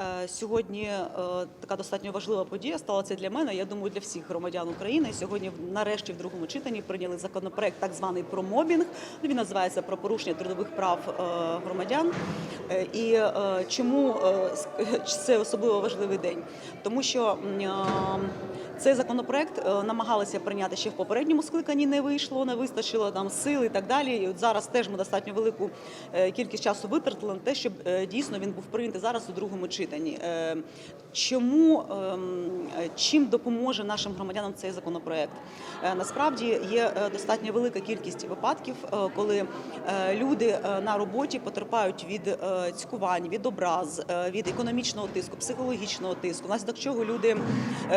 Е, Сьогодні е, така достатньо важлива подія стала це для мене. Я думаю, для всіх громадян України. Сьогодні, нарешті, в другому читанні прийняли законопроект, так званий про мобінг. Ну, Він називається про порушення трудових прав е, громадян. І чому це особливо важливий день? Тому що цей законопроект намагалися прийняти ще в попередньому скликанні, не вийшло, не вистачило там сил і так далі. І от зараз теж ми достатньо велику кількість часу витратили на те, щоб дійсно він був прийнятий зараз у другому читанні. Е, Чому ем, чим допоможе нашим громадянам цей законопроект? Е, Насправді є е, достатньо велика кількість випадків, коли люди на роботі потерпають від цькувань, від образ, від економічного тиску, психологічного тиску, внаслідок чого люди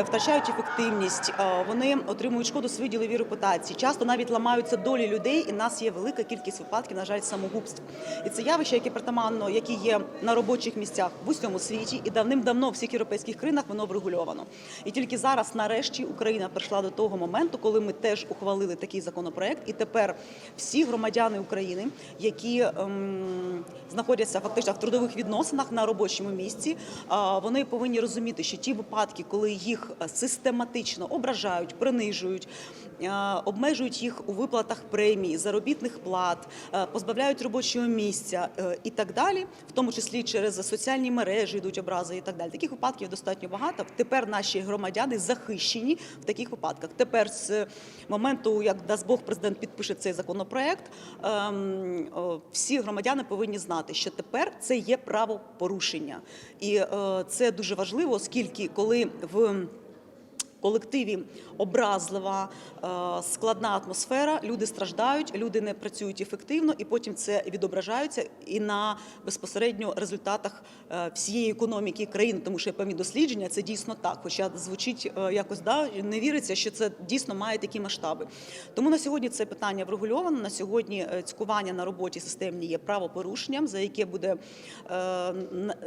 втрачають ефективність, вони отримують шкоду своїй діловій репутації. Часто навіть ламаються долі людей, і в нас є велика кількість випадків, на жаль, самогубств. І це явище, яке притаманно, які є на робочих місцях в усьому світі, і давним-давно в всіх європейських країнах воно врегульовано. І тільки зараз, нарешті, Україна прийшла до того моменту, коли ми теж ухвалили такий законопроект, і тепер всі громадяни України, які ем, знаходяться фактично в трудових відносинах на робочому місці, а, вони повинні розуміти, що ті випадки, коли їх е, систематично ображають, принижують, е, обмежують їх у виплатах премій, заробітних плат, е, позбавляють робочого місця е, і так далі, в тому числі через соціальні мережі йдуть образи і так далі. Таких випадків достатньо багато. Тепер наші громадяни захищені в таких випадках. Тепер з моменту, як дасть Бог, президент підпише цей законопроект, ем, всі громадяни повинні знати, що тепер це є правопорушення, і е, це дуже важливо, оскільки коли в колективі образлива, е, складна атмосфера. Люди страждають, люди не працюють ефективно, і потім це відображається і на безпосередньо результатах е, всієї економіки країни. Тому що я певні дослідження це дійсно так. Хоча звучить е, якось да не віриться, що це дійсно має такі масштаби. Тому на сьогодні це питання врегульовано. На сьогодні цькування на роботі системні є правопорушенням, за яке буде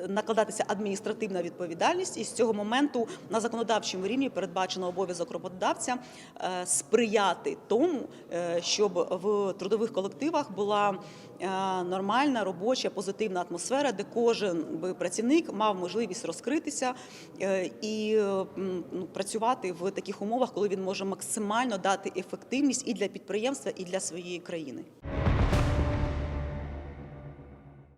накладатися адміністративна відповідальність. І з цього моменту на законодавчому рівні передбачено обов'язок роботодавця е, сприяти тому, е, щоб в трудових колективах була е, нормальна робоча позитивна атмосфера, де кожен би працівник мав можливість розкритися і ну, працювати в таких умовах, коли він може максимально дати ефективність і для підприємства, і для своєї країни.